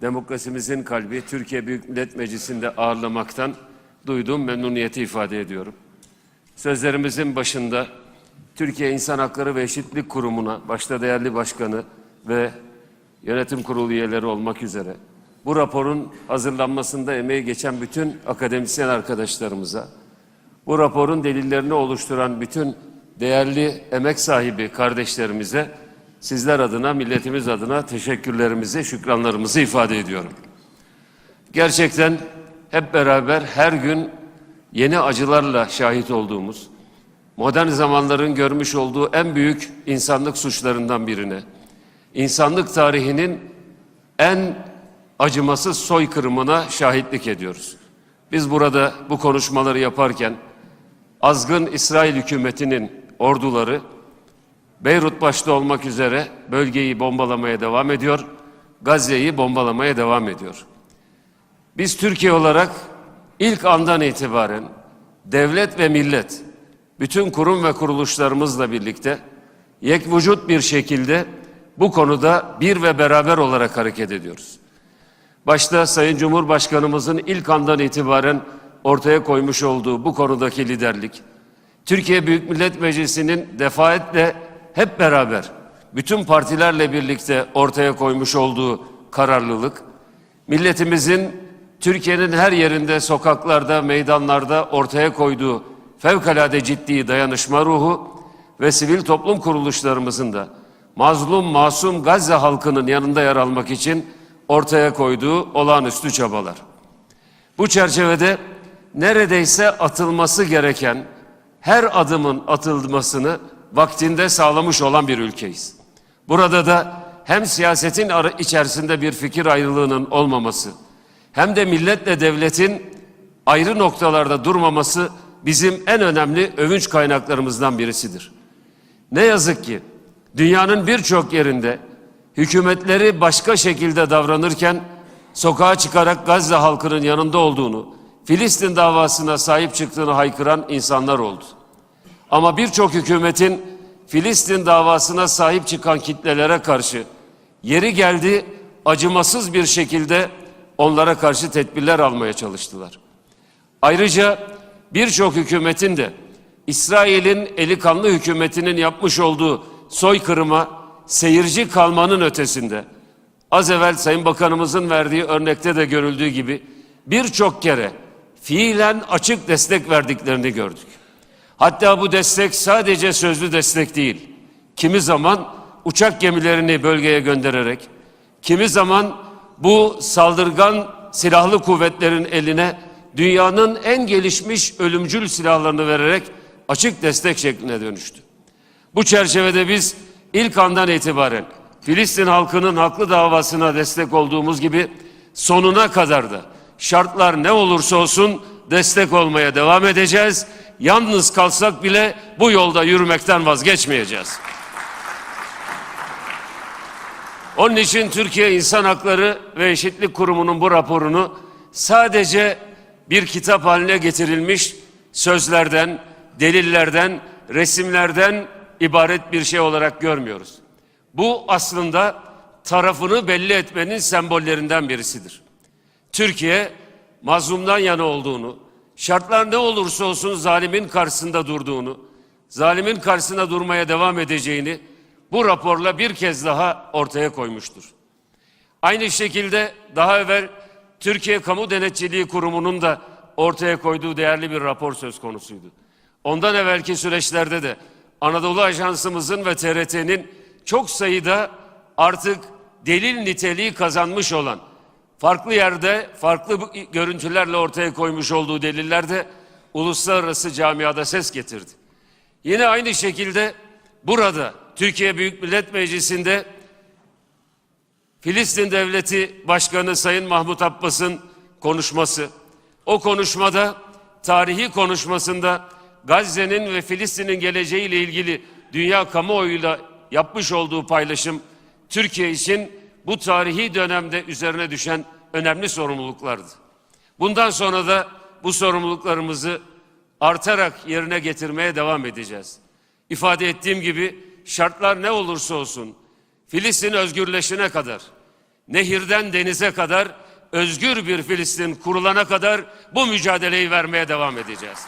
demokrasimizin kalbi Türkiye Büyük Millet Meclisi'nde ağırlamaktan duyduğum memnuniyeti ifade ediyorum. Sözlerimizin başında Türkiye İnsan Hakları ve Eşitlik Kurumu'na başta değerli başkanı ve yönetim kurulu üyeleri olmak üzere bu raporun hazırlanmasında emeği geçen bütün akademisyen arkadaşlarımıza, bu raporun delillerini oluşturan bütün değerli emek sahibi kardeşlerimize sizler adına, milletimiz adına teşekkürlerimizi, şükranlarımızı ifade ediyorum. Gerçekten hep beraber her gün yeni acılarla şahit olduğumuz, modern zamanların görmüş olduğu en büyük insanlık suçlarından birine, insanlık tarihinin en acımasız soykırımına şahitlik ediyoruz. Biz burada bu konuşmaları yaparken azgın İsrail hükümetinin orduları Beyrut başta olmak üzere bölgeyi bombalamaya devam ediyor. Gazze'yi bombalamaya devam ediyor. Biz Türkiye olarak ilk andan itibaren devlet ve millet bütün kurum ve kuruluşlarımızla birlikte yek vücut bir şekilde bu konuda bir ve beraber olarak hareket ediyoruz. Başta Sayın Cumhurbaşkanımızın ilk andan itibaren ortaya koymuş olduğu bu konudaki liderlik, Türkiye Büyük Millet Meclisi'nin defaatle hep beraber bütün partilerle birlikte ortaya koymuş olduğu kararlılık, milletimizin Türkiye'nin her yerinde, sokaklarda, meydanlarda ortaya koyduğu fevkalade ciddi dayanışma ruhu ve sivil toplum kuruluşlarımızın da mazlum, masum Gazze halkının yanında yer almak için ortaya koyduğu olağanüstü çabalar. Bu çerçevede neredeyse atılması gereken her adımın atılmasını vaktinde sağlamış olan bir ülkeyiz. Burada da hem siyasetin içerisinde bir fikir ayrılığının olmaması hem de milletle devletin ayrı noktalarda durmaması bizim en önemli övünç kaynaklarımızdan birisidir. Ne yazık ki dünyanın birçok yerinde hükümetleri başka şekilde davranırken sokağa çıkarak Gazze halkının yanında olduğunu, Filistin davasına sahip çıktığını haykıran insanlar oldu. Ama birçok hükümetin Filistin davasına sahip çıkan kitlelere karşı yeri geldi acımasız bir şekilde onlara karşı tedbirler almaya çalıştılar. Ayrıca birçok hükümetin de İsrail'in eli kanlı hükümetinin yapmış olduğu soykırıma seyirci kalmanın ötesinde az evvel Sayın Bakanımızın verdiği örnekte de görüldüğü gibi birçok kere fiilen açık destek verdiklerini gördük. Hatta bu destek sadece sözlü destek değil. Kimi zaman uçak gemilerini bölgeye göndererek, kimi zaman bu saldırgan silahlı kuvvetlerin eline dünyanın en gelişmiş ölümcül silahlarını vererek açık destek şekline dönüştü. Bu çerçevede biz ilk andan itibaren Filistin halkının haklı davasına destek olduğumuz gibi sonuna kadar da şartlar ne olursa olsun destek olmaya devam edeceğiz. Yalnız kalsak bile bu yolda yürümekten vazgeçmeyeceğiz. Onun için Türkiye İnsan Hakları ve Eşitlik Kurumu'nun bu raporunu sadece bir kitap haline getirilmiş sözlerden, delillerden, resimlerden ibaret bir şey olarak görmüyoruz. Bu aslında tarafını belli etmenin sembollerinden birisidir. Türkiye mazlumdan yana olduğunu, şartlar ne olursa olsun zalimin karşısında durduğunu, zalimin karşısında durmaya devam edeceğini bu raporla bir kez daha ortaya koymuştur. Aynı şekilde daha evvel Türkiye Kamu Denetçiliği Kurumu'nun da ortaya koyduğu değerli bir rapor söz konusuydu. Ondan evvelki süreçlerde de Anadolu Ajansımızın ve TRT'nin çok sayıda artık delil niteliği kazanmış olan farklı yerde farklı görüntülerle ortaya koymuş olduğu delillerde uluslararası camiada ses getirdi. Yine aynı şekilde burada Türkiye Büyük Millet Meclisi'nde Filistin Devleti Başkanı Sayın Mahmut Abbas'ın konuşması, o konuşmada tarihi konuşmasında Gazze'nin ve Filistin'in geleceğiyle ilgili dünya kamuoyuyla yapmış olduğu paylaşım Türkiye için bu tarihi dönemde üzerine düşen önemli sorumluluklardı. Bundan sonra da bu sorumluluklarımızı artarak yerine getirmeye devam edeceğiz. İfade ettiğim gibi şartlar ne olursa olsun Filistin özgürleşene kadar nehirden denize kadar özgür bir Filistin kurulana kadar bu mücadeleyi vermeye devam edeceğiz.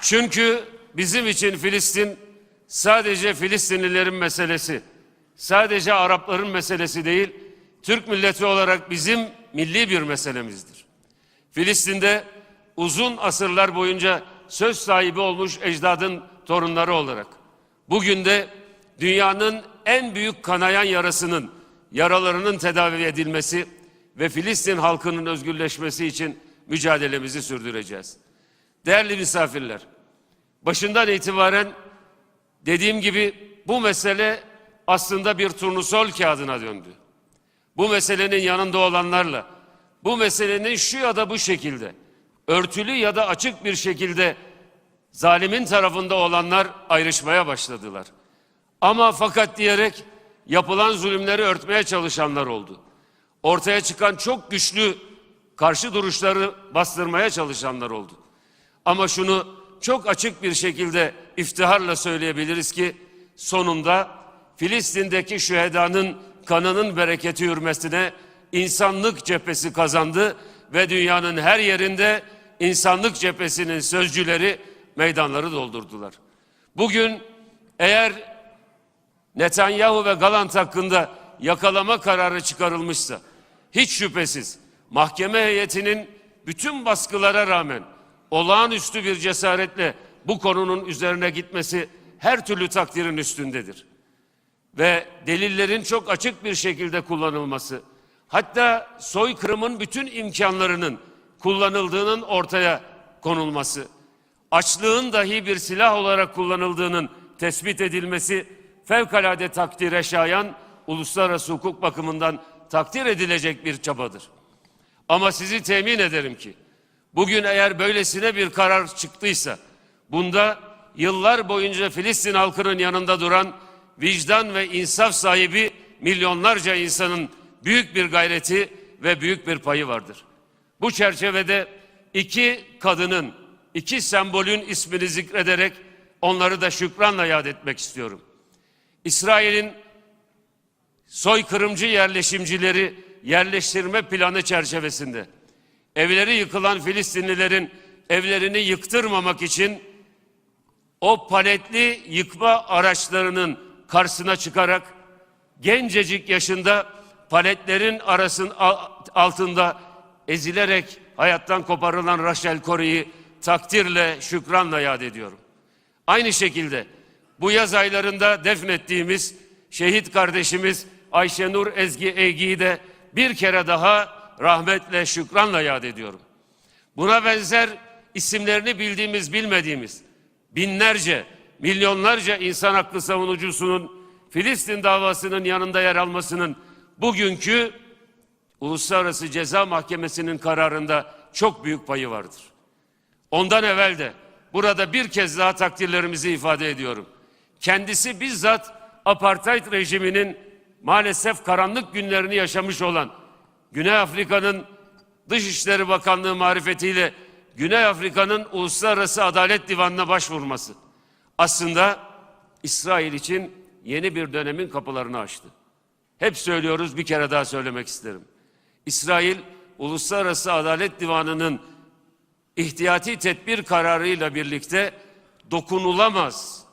Çünkü bizim için Filistin sadece Filistinlilerin meselesi, sadece Arapların meselesi değil, Türk milleti olarak bizim milli bir meselemizdir. Filistin'de uzun asırlar boyunca söz sahibi olmuş ecdadın torunları olarak bugün de dünyanın en büyük kanayan yarasının yaralarının tedavi edilmesi ve Filistin halkının özgürleşmesi için mücadelemizi sürdüreceğiz. Değerli misafirler, başından itibaren dediğim gibi bu mesele aslında bir turnusol kağıdına döndü. Bu meselenin yanında olanlarla, bu meselenin şu ya da bu şekilde, örtülü ya da açık bir şekilde zalimin tarafında olanlar ayrışmaya başladılar. Ama fakat diyerek yapılan zulümleri örtmeye çalışanlar oldu. Ortaya çıkan çok güçlü karşı duruşları bastırmaya çalışanlar oldu. Ama şunu çok açık bir şekilde iftiharla söyleyebiliriz ki sonunda Filistin'deki şühedanın kanının bereketi hürmesine insanlık cephesi kazandı ve dünyanın her yerinde insanlık cephesinin sözcüleri meydanları doldurdular. Bugün eğer Netanyahu ve Galant hakkında yakalama kararı çıkarılmışsa hiç şüphesiz mahkeme heyetinin bütün baskılara rağmen olağanüstü bir cesaretle bu konunun üzerine gitmesi her türlü takdirin üstündedir. Ve delillerin çok açık bir şekilde kullanılması, hatta soykırımın bütün imkanlarının kullanıldığının ortaya konulması, açlığın dahi bir silah olarak kullanıldığının tespit edilmesi fevkalade takdire şayan uluslararası hukuk bakımından takdir edilecek bir çabadır. Ama sizi temin ederim ki bugün eğer böylesine bir karar çıktıysa bunda yıllar boyunca Filistin halkının yanında duran vicdan ve insaf sahibi milyonlarca insanın büyük bir gayreti ve büyük bir payı vardır. Bu çerçevede iki kadının, iki sembolün ismini zikrederek onları da şükranla yad etmek istiyorum. İsrail'in soykırımcı yerleşimcileri yerleştirme planı çerçevesinde evleri yıkılan Filistinlilerin evlerini yıktırmamak için o paletli yıkma araçlarının karşısına çıkarak gencecik yaşında paletlerin arasın altında ezilerek hayattan koparılan Rachel Corrie'yi takdirle, şükranla yad ediyorum. Aynı şekilde bu yaz aylarında defnettiğimiz şehit kardeşimiz Ayşenur Ezgi Eygi'yi de bir kere daha rahmetle, şükranla yad ediyorum. Buna benzer isimlerini bildiğimiz, bilmediğimiz binlerce, milyonlarca insan hakkı savunucusunun Filistin davasının yanında yer almasının bugünkü Uluslararası Ceza Mahkemesi'nin kararında çok büyük payı vardır. Ondan evvel de burada bir kez daha takdirlerimizi ifade ediyorum. Kendisi bizzat apartheid rejiminin maalesef karanlık günlerini yaşamış olan Güney Afrika'nın Dışişleri Bakanlığı marifetiyle Güney Afrika'nın Uluslararası Adalet Divanı'na başvurması aslında İsrail için yeni bir dönemin kapılarını açtı. Hep söylüyoruz bir kere daha söylemek isterim. İsrail Uluslararası Adalet Divanı'nın ihtiyati tedbir kararıyla birlikte dokunulamaz.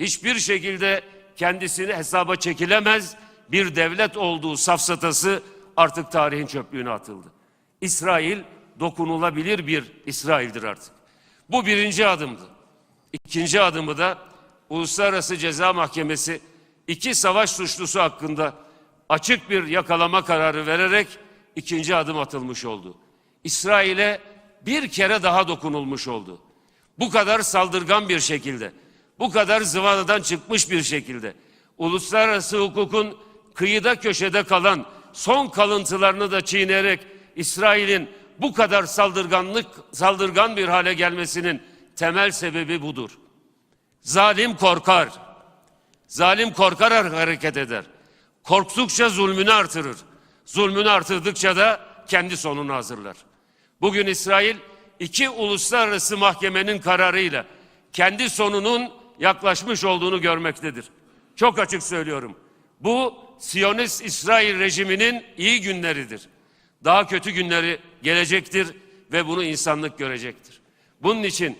Hiçbir şekilde kendisini hesaba çekilemez bir devlet olduğu safsatası artık tarihin çöplüğüne atıldı. İsrail dokunulabilir bir İsrail'dir artık. Bu birinci adımdı. İkinci adımı da Uluslararası Ceza Mahkemesi iki savaş suçlusu hakkında açık bir yakalama kararı vererek ikinci adım atılmış oldu. İsrail'e bir kere daha dokunulmuş oldu. Bu kadar saldırgan bir şekilde, bu kadar zıvanadan çıkmış bir şekilde, uluslararası hukukun kıyıda köşede kalan son kalıntılarını da çiğneyerek İsrail'in bu kadar saldırganlık saldırgan bir hale gelmesinin temel sebebi budur. Zalim korkar. Zalim korkar hareket eder. Korktukça zulmünü artırır. Zulmünü artırdıkça da kendi sonunu hazırlar. Bugün İsrail iki uluslararası mahkemenin kararıyla kendi sonunun yaklaşmış olduğunu görmektedir. Çok açık söylüyorum. Bu Siyonist İsrail rejiminin iyi günleridir. Daha kötü günleri gelecektir ve bunu insanlık görecektir. Bunun için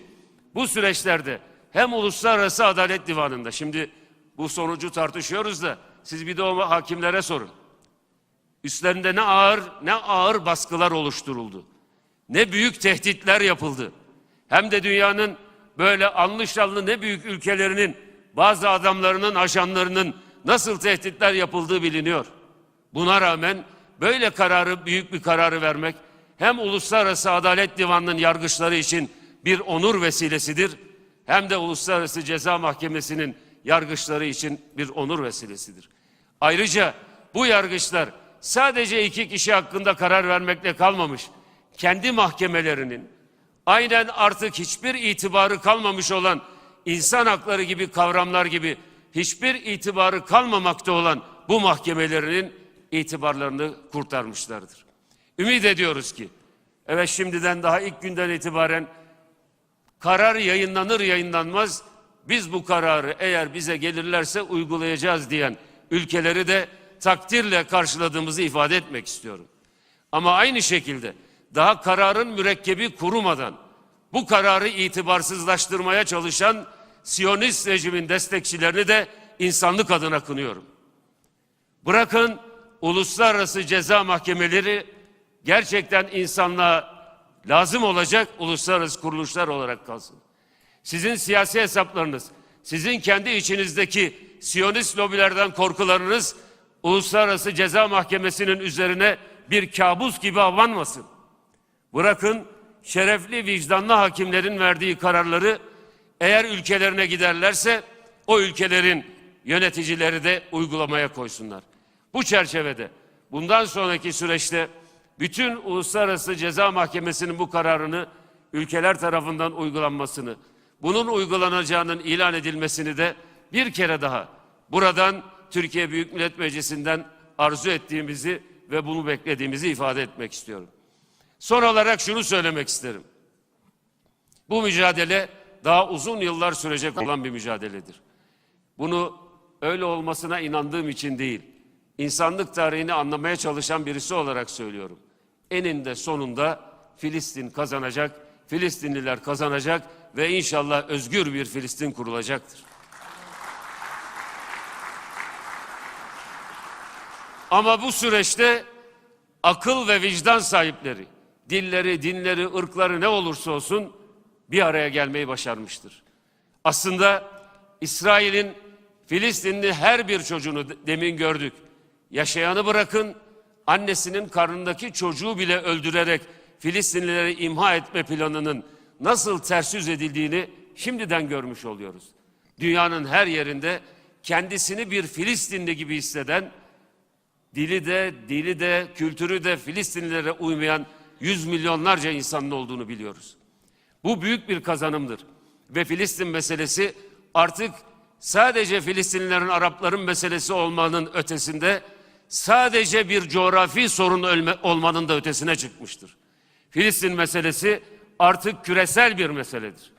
bu süreçlerde hem Uluslararası Adalet Divanı'nda şimdi bu sonucu tartışıyoruz da siz bir de o hakimlere sorun. Üstlerinde ne ağır ne ağır baskılar oluşturuldu. Ne büyük tehditler yapıldı. Hem de dünyanın böyle anlı ne büyük ülkelerinin bazı adamlarının, ajanlarının nasıl tehditler yapıldığı biliniyor. Buna rağmen böyle kararı, büyük bir kararı vermek hem Uluslararası Adalet Divanı'nın yargıçları için bir onur vesilesidir hem de Uluslararası Ceza Mahkemesi'nin yargıçları için bir onur vesilesidir. Ayrıca bu yargıçlar sadece iki kişi hakkında karar vermekle kalmamış, kendi mahkemelerinin aynen artık hiçbir itibarı kalmamış olan insan hakları gibi kavramlar gibi hiçbir itibarı kalmamakta olan bu mahkemelerinin itibarlarını kurtarmışlardır. Ümit ediyoruz ki evet şimdiden daha ilk günden itibaren karar yayınlanır yayınlanmaz biz bu kararı eğer bize gelirlerse uygulayacağız diyen ülkeleri de takdirle karşıladığımızı ifade etmek istiyorum. Ama aynı şekilde daha kararın mürekkebi kurumadan bu kararı itibarsızlaştırmaya çalışan Siyonist rejimin destekçilerini de insanlık adına kınıyorum. Bırakın uluslararası ceza mahkemeleri gerçekten insanlığa lazım olacak uluslararası kuruluşlar olarak kalsın. Sizin siyasi hesaplarınız, sizin kendi içinizdeki Siyonist lobilerden korkularınız Uluslararası Ceza Mahkemesi'nin üzerine bir kabus gibi avlanmasın. Bırakın şerefli vicdanlı hakimlerin verdiği kararları eğer ülkelerine giderlerse o ülkelerin yöneticileri de uygulamaya koysunlar. Bu çerçevede bundan sonraki süreçte bütün Uluslararası Ceza Mahkemesi'nin bu kararını ülkeler tarafından uygulanmasını, bunun uygulanacağının ilan edilmesini de bir kere daha buradan Türkiye Büyük Millet Meclisi'nden arzu ettiğimizi ve bunu beklediğimizi ifade etmek istiyorum. Son olarak şunu söylemek isterim. Bu mücadele daha uzun yıllar sürecek olan bir mücadeledir. Bunu öyle olmasına inandığım için değil, insanlık tarihini anlamaya çalışan birisi olarak söylüyorum. Eninde sonunda Filistin kazanacak, Filistinliler kazanacak ve inşallah özgür bir Filistin kurulacaktır. Ama bu süreçte akıl ve vicdan sahipleri, dilleri, dinleri, ırkları ne olursa olsun bir araya gelmeyi başarmıştır. Aslında İsrail'in Filistinli her bir çocuğunu demin gördük. Yaşayanı bırakın annesinin karnındaki çocuğu bile öldürerek Filistinlileri imha etme planının nasıl ters yüz edildiğini şimdiden görmüş oluyoruz. Dünyanın her yerinde kendisini bir Filistinli gibi hisseden, dili de, dili de, kültürü de Filistinlilere uymayan yüz milyonlarca insanın olduğunu biliyoruz. Bu büyük bir kazanımdır. Ve Filistin meselesi artık sadece Filistinlilerin, Arapların meselesi olmanın ötesinde sadece bir coğrafi sorun ölme, olmanın da ötesine çıkmıştır. Filistin meselesi artık küresel bir meseledir.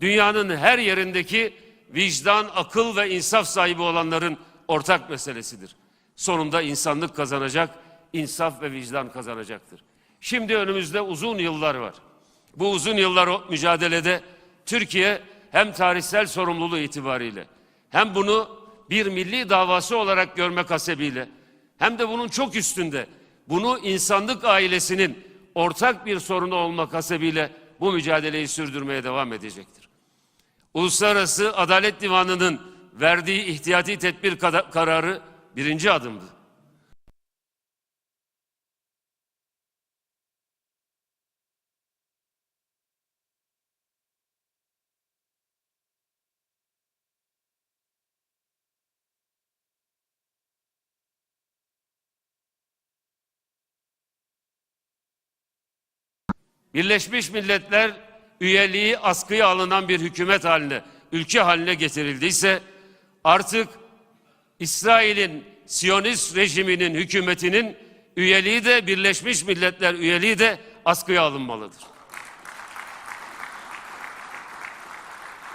Dünyanın her yerindeki vicdan, akıl ve insaf sahibi olanların ortak meselesidir. Sonunda insanlık kazanacak, insaf ve vicdan kazanacaktır. Şimdi önümüzde uzun yıllar var. Bu uzun yıllar o mücadelede Türkiye hem tarihsel sorumluluğu itibariyle hem bunu bir milli davası olarak görmek hasebiyle hem de bunun çok üstünde bunu insanlık ailesinin ortak bir sorunu olmak hasebiyle bu mücadeleyi sürdürmeye devam edecektir. Uluslararası Adalet Divanı'nın verdiği ihtiyati tedbir kararı birinci adımdı. Birleşmiş Milletler üyeliği askıya alınan bir hükümet haline, ülke haline getirildiyse artık İsrail'in Siyonist rejiminin hükümetinin üyeliği de Birleşmiş Milletler üyeliği de askıya alınmalıdır.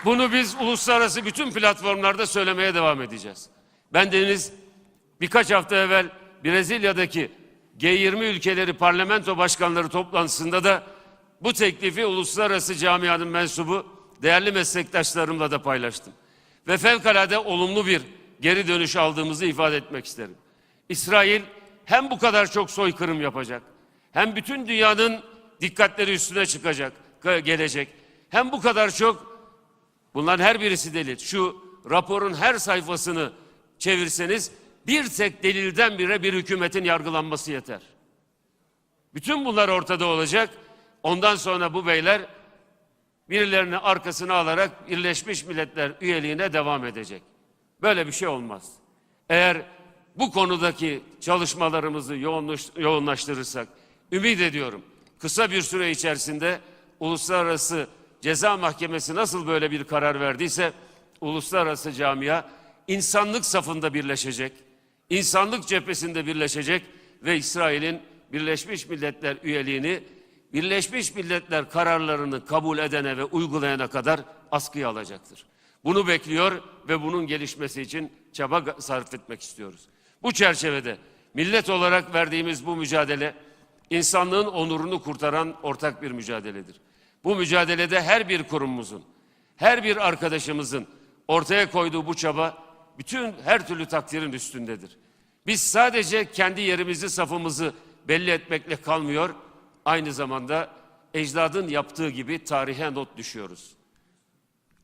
Bunu biz uluslararası bütün platformlarda söylemeye devam edeceğiz. Ben deniz Birkaç hafta evvel Brezilya'daki G20 ülkeleri parlamento başkanları toplantısında da bu teklifi uluslararası camianın mensubu değerli meslektaşlarımla da paylaştım. Ve fevkalade olumlu bir geri dönüş aldığımızı ifade etmek isterim. İsrail hem bu kadar çok soykırım yapacak, hem bütün dünyanın dikkatleri üstüne çıkacak, gelecek. Hem bu kadar çok Bunların her birisi delil. Şu raporun her sayfasını çevirseniz bir tek delilden bire bir hükümetin yargılanması yeter. Bütün bunlar ortada olacak. Ondan sonra bu beyler birilerini arkasına alarak Birleşmiş Milletler üyeliğine devam edecek. Böyle bir şey olmaz. Eğer bu konudaki çalışmalarımızı yoğunlaş- yoğunlaştırırsak, ümit ediyorum kısa bir süre içerisinde Uluslararası Ceza Mahkemesi nasıl böyle bir karar verdiyse, uluslararası camia insanlık safında birleşecek, insanlık cephesinde birleşecek ve İsrail'in Birleşmiş Milletler üyeliğini Birleşmiş Milletler kararlarını kabul edene ve uygulayana kadar askıya alacaktır. Bunu bekliyor ve bunun gelişmesi için çaba sarf etmek istiyoruz. Bu çerçevede millet olarak verdiğimiz bu mücadele insanlığın onurunu kurtaran ortak bir mücadeledir. Bu mücadelede her bir kurumumuzun, her bir arkadaşımızın ortaya koyduğu bu çaba bütün her türlü takdirin üstündedir. Biz sadece kendi yerimizi, safımızı belli etmekle kalmıyor, aynı zamanda ecdadın yaptığı gibi tarihe not düşüyoruz.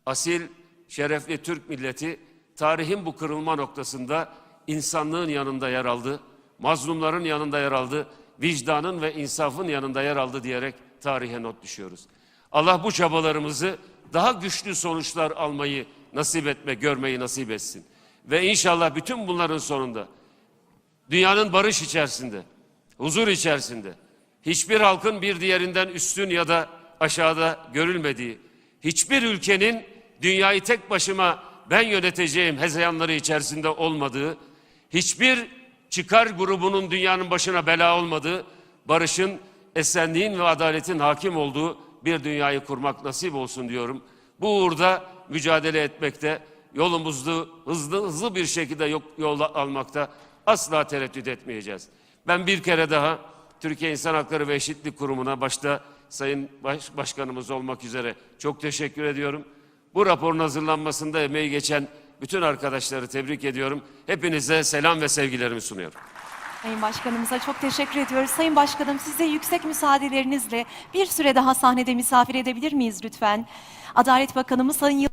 Asil, şerefli Türk milleti tarihin bu kırılma noktasında insanlığın yanında yer aldı, mazlumların yanında yer aldı, vicdanın ve insafın yanında yer aldı diyerek tarihe not düşüyoruz. Allah bu çabalarımızı daha güçlü sonuçlar almayı nasip etme, görmeyi nasip etsin. Ve inşallah bütün bunların sonunda dünyanın barış içerisinde, huzur içerisinde, hiçbir halkın bir diğerinden üstün ya da aşağıda görülmediği, hiçbir ülkenin dünyayı tek başıma ben yöneteceğim hezeyanları içerisinde olmadığı, hiçbir çıkar grubunun dünyanın başına bela olmadığı, barışın, esenliğin ve adaletin hakim olduğu bir dünyayı kurmak nasip olsun diyorum. Bu uğurda mücadele etmekte, yolumuzu hızlı hızlı bir şekilde yok- yol almakta asla tereddüt etmeyeceğiz. Ben bir kere daha Türkiye İnsan Hakları ve Eşitlik Kurumu'na başta Sayın Baş- Başkanımız olmak üzere çok teşekkür ediyorum. Bu raporun hazırlanmasında emeği geçen bütün arkadaşları tebrik ediyorum. Hepinize selam ve sevgilerimi sunuyorum. Sayın Başkanımıza çok teşekkür ediyoruz. Sayın Başkanım size yüksek müsaadelerinizle bir süre daha sahnede misafir edebilir miyiz lütfen? Adalet Bakanımız Sayın Yıl-